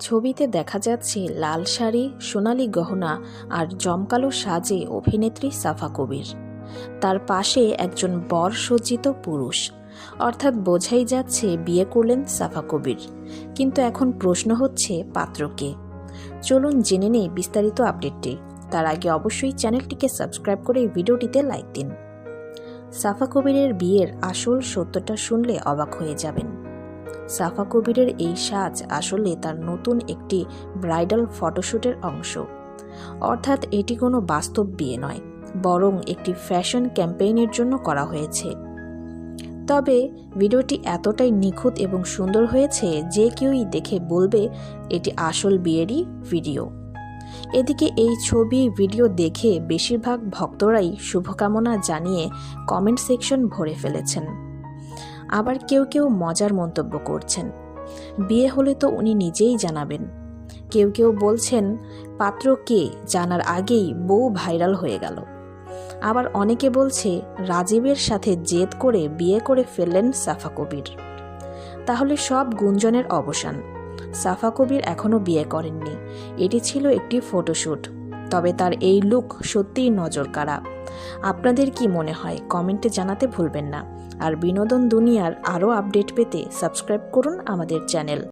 ছবিতে দেখা যাচ্ছে লাল শাড়ি, সোনালি গহনা আর জমকালো সাজে অভিনেত্রী সাফা কবির। তার পাশে একজন বর সজ্জিত পুরুষ। অর্থাৎ বোঝাই যাচ্ছে বিয়ে করলেন সাফা কবির। কিন্তু এখন প্রশ্ন হচ্ছে পাত্রকে চলুন জেনে নেই বিস্তারিত আপডেটটি। তার আগে অবশ্যই চ্যানেলটিকে সাবস্ক্রাইব করে ভিডিওটিতে লাইক দিন। সাফা কবিরের বিয়ের আসল সত্যটা শুনলে অবাক হয়ে যাবেন। সাফা কবিরের এই সাজ আসলে তার নতুন একটি ব্রাইডাল ফটোশ্যুটের অংশ। অর্থাৎ এটি কোনো বাস্তব বিয়ে নয়, বরং একটি ফ্যাশন ক্যাম্পেইনের জন্য করা হয়েছে। তবে ভিডিওটি এতটাই নিখুঁত এবং সুন্দর হয়েছে যে কেউই দেখে বলবে, এটি আসল বিয়েরই ভিডিও। এদিকে এই ছবি, ভিডিও দেখে বেশিরভাগ ভক্তরাই শুভকামনা জানিয়ে কমেন্ট সেকশন ভরে ফেলেছেন। আবার কেউ কেউ মজার মন্তব্য করছেন। বিয়ে হলে তো উনি নিজেই জানাবেন। কেউ কেউ বলছেন, পাত্র কে? জানার আগেই বউ ভাইরাল হয়ে গেল। আবার অনেকে বলছে, রাজীবের সাথে জেদ করে বিয়ে করে ফেললেন সাফা কবির। তাহলে সব গুঞ্জনের অবসান। সাফা কবির এখনও বিয়ে করেননি। এটি ছিল একটি ফটোশ্যুট তবে তার এই লুক সত্যিই নজর কাড়া আপনাদের কি মনে হয়? কমেন্টে জানাতে ভুলবেন না। আর বিনোদন দুনিয়ার আরও আপডেট পেতে সাবস্ক্রাইব করুন আমাদের চ্যানেল।